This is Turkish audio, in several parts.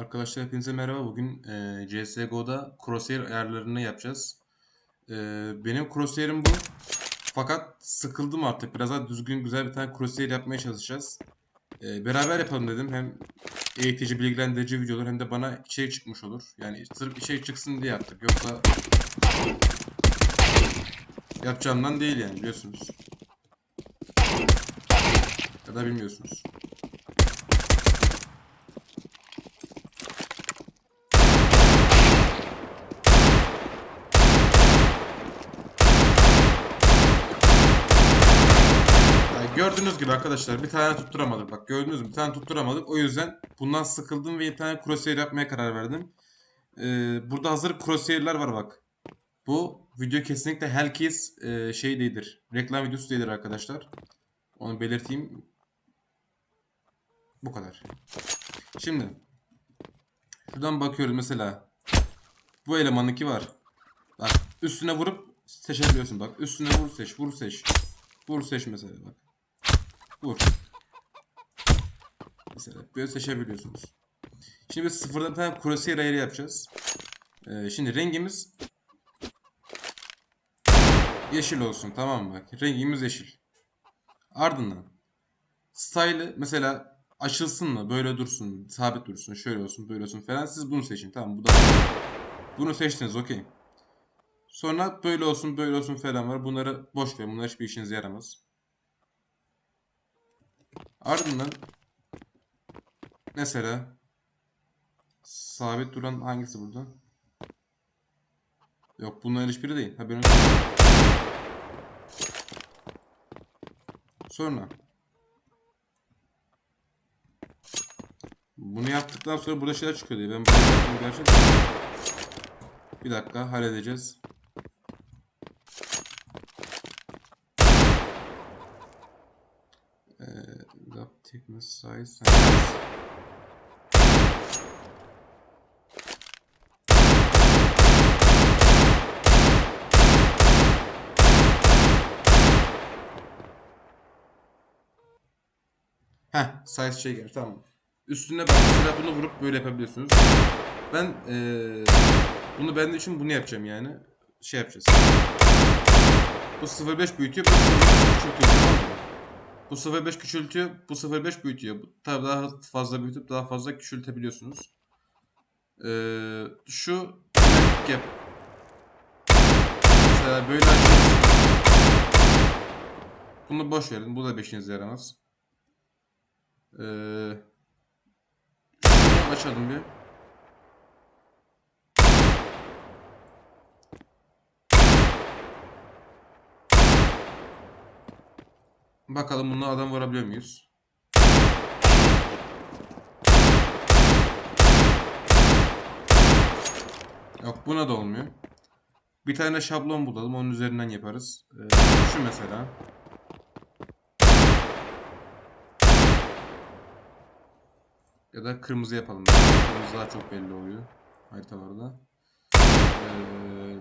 Arkadaşlar hepinize merhaba. Bugün e, CSGO'da crosshair ayarlarını yapacağız. E, benim crosshair'im bu. Fakat sıkıldım artık. Biraz daha düzgün güzel bir tane crosshair yapmaya çalışacağız. E, beraber yapalım dedim. Hem eğitici, bilgilendirici videolar hem de bana içerik çıkmış olur. Yani sırf içerik çıksın diye yaptık. Yoksa yapacağımdan değil yani biliyorsunuz. Ya da bilmiyorsunuz. Yani gördüğünüz gibi arkadaşlar bir tane tutturamadık. Bak gördünüz mü bir tane tutturamadık. O yüzden bundan sıkıldım ve bir tane crosshair yapmaya karar verdim. Ee, burada hazır crosshair'ler var bak. Bu video kesinlikle herkes e, şey değildir. Reklam videosu değildir arkadaşlar. Onu belirteyim. Bu kadar. Şimdi şuradan bakıyoruz mesela. Bu elemanınki var. Bak üstüne vurup seçebiliyorsun bak. Üstüne vur seç, vur seç. Vur seç mesela bak. Vur. Mesela böyle seçebiliyorsunuz. Şimdi biz sıfırdan bir tane crosshair ayarı yapacağız. Ee, şimdi rengimiz yeşil olsun tamam mı. Rengimiz yeşil. Ardından style'ı mesela açılsın mı böyle dursun sabit dursun şöyle olsun böyle olsun falan siz bunu seçin tamam bu da bunu seçtiniz okey. Sonra böyle olsun böyle olsun falan var. Bunları boş verin. Bunlar hiçbir işinize yaramaz. Ardından mesela sabit duran hangisi burada? Yok bunların hiçbiri değil. Olsun. Sonra bunu yaptıktan sonra burada şeyler çıkıyor diye. Ben bir dakika halledeceğiz. Ee, lap thickness size. Heh, size şey gel tamam. Üstüne bak mesela bunu vurup böyle yapabiliyorsunuz. Ben eee bunu ben için bunu yapacağım yani. Şey yapacağız. Bu 0.5 büyütüyor, bu 0.5 küçültüyor tamam? Bu 0.5 küçültüyor, bu 0.5 büyütüyor. Tabii daha fazla büyütüp daha fazla küçültebiliyorsunuz. Ee, şu yap. Mesela böyle. Bunu boş verin. Bu da beşinize yaramaz. Ee, açalım bir. Bakalım bununla adam vurabiliyor muyuz? Yok buna da olmuyor. Bir tane şablon bulalım onun üzerinden yaparız. Ee, şu mesela. Ya da kırmızı yapalım. Kırmızı daha çok belli oluyor haritalarda. Ee,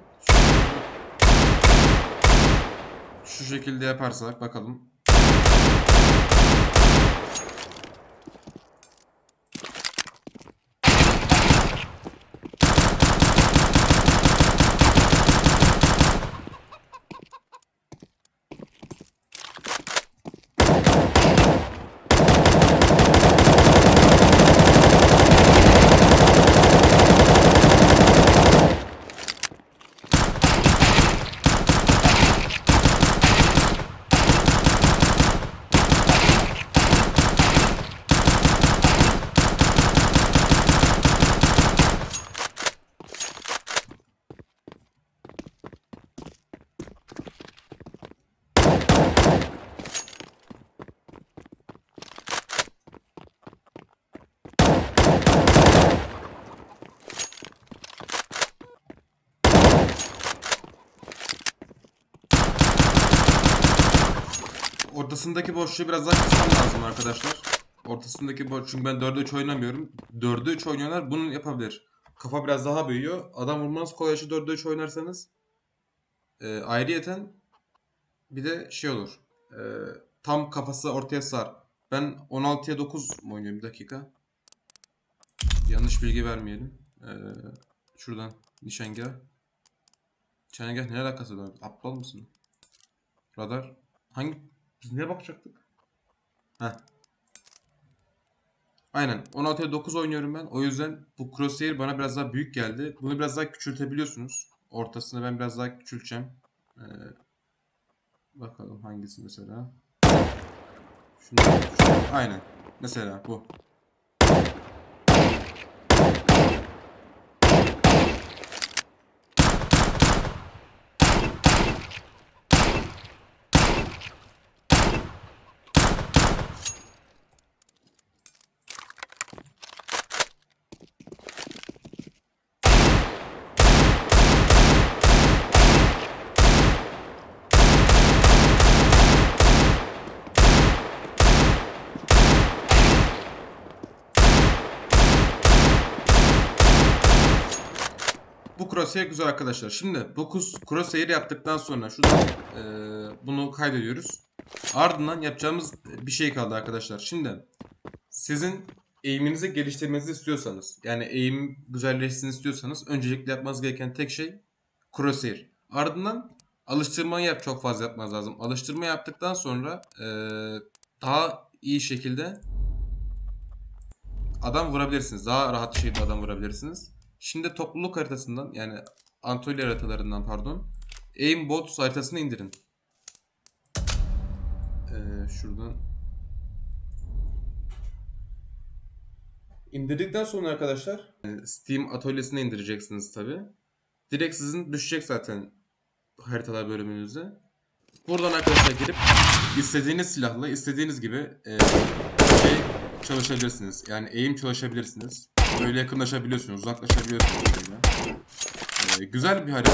şu şekilde yaparsak bakalım. Ortasındaki boşluğu biraz daha kısmam lazım arkadaşlar. Ortasındaki boş çünkü ben 4'e 3 oynamıyorum. 4'e 3 oynayanlar bunu yapabilir. Kafa biraz daha büyüyor. Adam vurmanız kolay şu 4'e 3 oynarsanız. E, ayrıyeten bir de şey olur. E, tam kafası ortaya sar. Ben 16'ya 9 mu oynuyorum bir dakika. yanlış bilgi vermeyelim. Ee, şuradan nişangah. Nişangah ne alakası var? Aptal mısın? Radar. Hangi? Biz neye bakacaktık? Heh. Aynen. 16'ya 9 oynuyorum ben. O yüzden bu crosshair bana biraz daha büyük geldi. Bunu biraz daha küçültebiliyorsunuz. Ortasını ben biraz daha küçülteceğim. Ee, bakalım hangisi mesela. Şunu, şunu- aynen. Mesela bu. Bu crosshair güzel arkadaşlar. Şimdi bu kus- crosshair yaptıktan sonra şuradan e, bunu kaydediyoruz. Ardından yapacağımız bir şey kaldı arkadaşlar. Şimdi sizin eğiminizi geliştirmenizi istiyorsanız yani eğim güzelleşsin istiyorsanız öncelikle yapmanız gereken tek şey crosshair. Ardından alıştırmayı yap çok fazla yapmanız lazım. Alıştırma yaptıktan sonra e, daha iyi şekilde adam vurabilirsiniz. Daha rahat şekilde adam vurabilirsiniz. Şimdi topluluk haritasından yani Anatolia haritalarından pardon. Aimbot haritasını indirin. Ee, şuradan. İndirdikten sonra arkadaşlar e, Steam atölyesine indireceksiniz tabi. Direkt sizin düşecek zaten haritalar bölümünüzde. Buradan arkadaşlar girip istediğiniz silahla istediğiniz gibi e, şey çalışabilirsiniz. Yani aim çalışabilirsiniz. Böyle yakınlaşabiliyorsunuz, uzaklaşabiliyorsunuz. Böyle. E, güzel bir harita.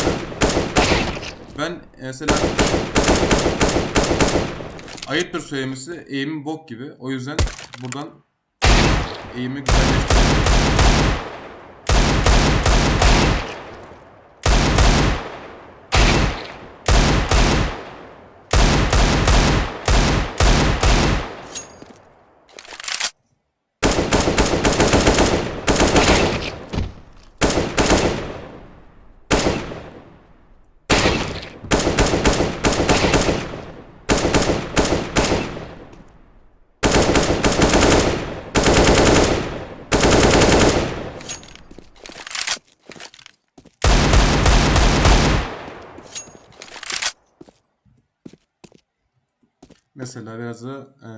Ben mesela ayıptır söylemesi aim'im bok gibi. O yüzden buradan aim'i güzelleştiriyorum. Mesela biraz da e,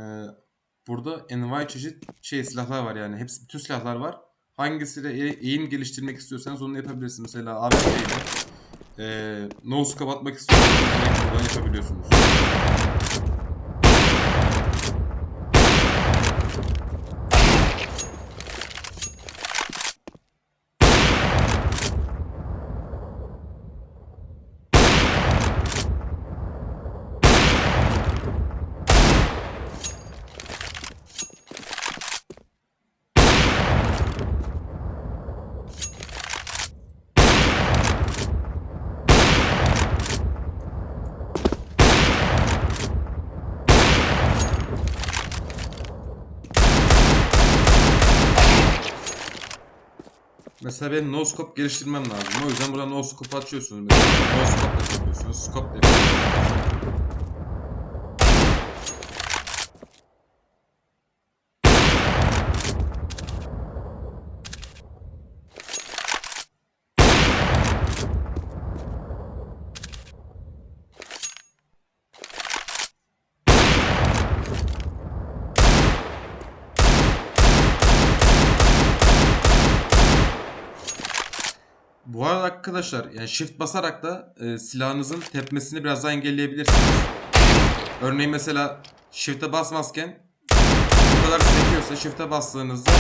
burada envai çeşit şey silahlar var yani. Hepsi bütün silahlar var. Hangisiyle e- eğim geliştirmek istiyorsanız onu yapabilirsiniz. Mesela AWP ile e, no scope atmak istiyorsanız buradan yapabiliyorsunuz. Mesela benim no geliştirmem lazım. O yüzden buradan no scope açıyorsunuz. Mesela no scope da. Bu arada arkadaşlar yani shift basarak da e, silahınızın tepmesini biraz daha engelleyebilirsiniz. Örneğin mesela shift'e basmazken bu kadar sekiyorsa shift'e bastığınızda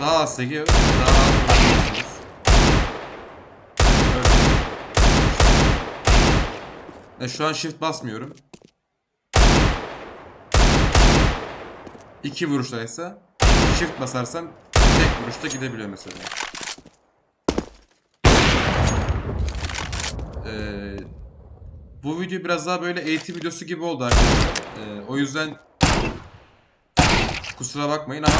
daha az sekiyor, daha az. Öyle. E, şu an shift basmıyorum. İki vuruştaysa shift basarsam tek vuruşta gidebiliyor mesela. Ee, bu video biraz daha böyle eğitim videosu gibi oldu arkadaşlar. Ee, o yüzden kusura bakmayın ama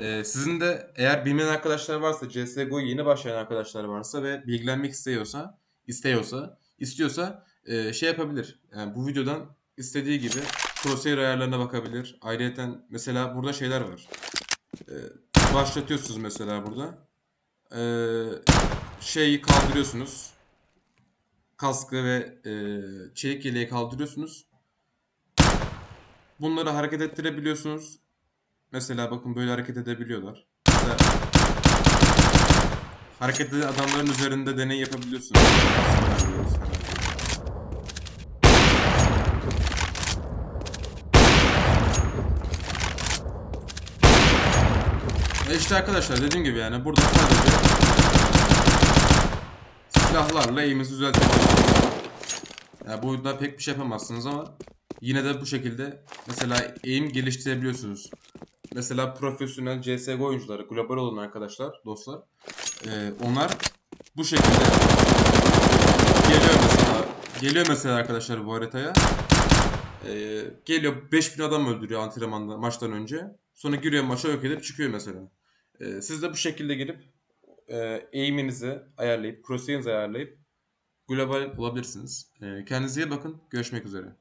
Ee, sizin de eğer bilmeyen arkadaşlar varsa, CSGO'ya yeni başlayan arkadaşlar varsa ve bilgilenmek istiyorsa, istiyorsa, istiyorsa e, şey yapabilir. Yani bu videodan istediği gibi crosshair ayarlarına bakabilir. Ayrıca mesela burada şeyler var. Ee, başlatıyorsunuz mesela burada. Ee, şeyi kaldırıyorsunuz. Kaskı ve e, çelik yeleği kaldırıyorsunuz. Bunları hareket ettirebiliyorsunuz. Mesela bakın böyle hareket edebiliyorlar. Mesela hareket eden adamların üzerinde deney yapabiliyorsunuz. E işte arkadaşlar dediğim gibi yani burada sadece silahlarla eğimizi düzeltebiliyorsunuz. Yani bu oyunda pek bir şey yapamazsınız ama yine de bu şekilde mesela eğim geliştirebiliyorsunuz. Mesela profesyonel CSGO oyuncuları, global olan arkadaşlar, dostlar. e, onlar bu şekilde geliyor mesela. Geliyor mesela arkadaşlar bu haritaya. E, geliyor 5000 adam öldürüyor antrenmanda maçtan önce. Sonra giriyor maça yok edip çıkıyor mesela. E, siz de bu şekilde girip e, eğiminizi ayarlayıp, crosshair'ınızı ayarlayıp global olabilirsiniz. E, kendinize iyi bakın. Görüşmek üzere.